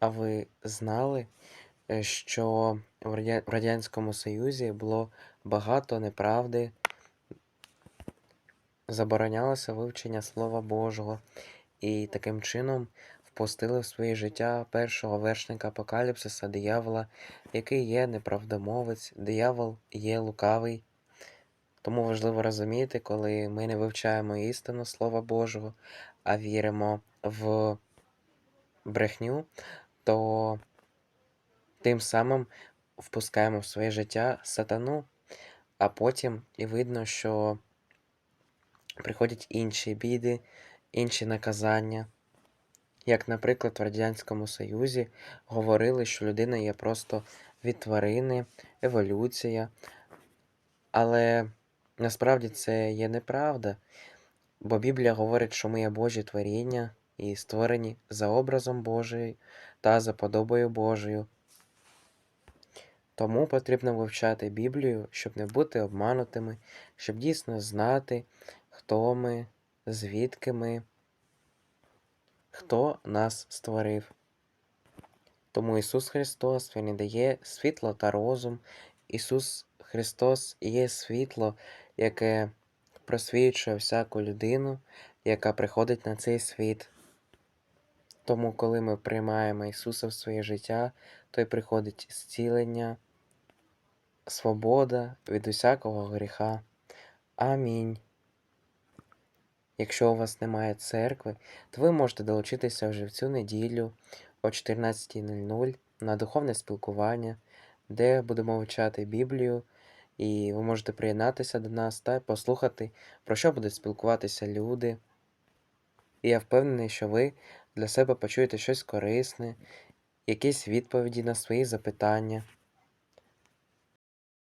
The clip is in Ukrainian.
А ви знали, е, що в Радянському Союзі було багато неправди, заборонялося вивчення Слова Божого, і таким чином впустили в своє життя першого вершника апокаліпсиса диявола, який є неправдомовець, диявол є лукавий. Тому важливо розуміти, коли ми не вивчаємо істину Слова Божого, а віримо в брехню, то тим самим впускаємо в своє життя сатану, а потім і видно, що приходять інші біди, інші наказання. Як, наприклад, в Радянському Союзі говорили, що людина є просто від тварини, еволюція. Але насправді це є неправда, бо Біблія говорить, що ми є Божі творіння і створені за образом Божий та за подобою Божою. Тому потрібно вивчати Біблію, щоб не бути обманутими, щоб дійсно знати, хто ми, звідки ми, хто нас створив. Тому Ісус Христос Він і дає світло та розум. Ісус Христос є світло, яке просвічує всяку людину, яка приходить на цей світ. Тому, коли ми приймаємо Ісуса в своє життя, то й приходить зцілення, свобода від усякого гріха. Амінь. Якщо у вас немає церкви, то ви можете долучитися вже в цю неділю о 14.00 на духовне спілкування, де будемо вивчати Біблію, і ви можете приєднатися до нас та послухати, про що будуть спілкуватися люди. І я впевнений, що ви для себе почуєте щось корисне, якісь відповіді на свої запитання.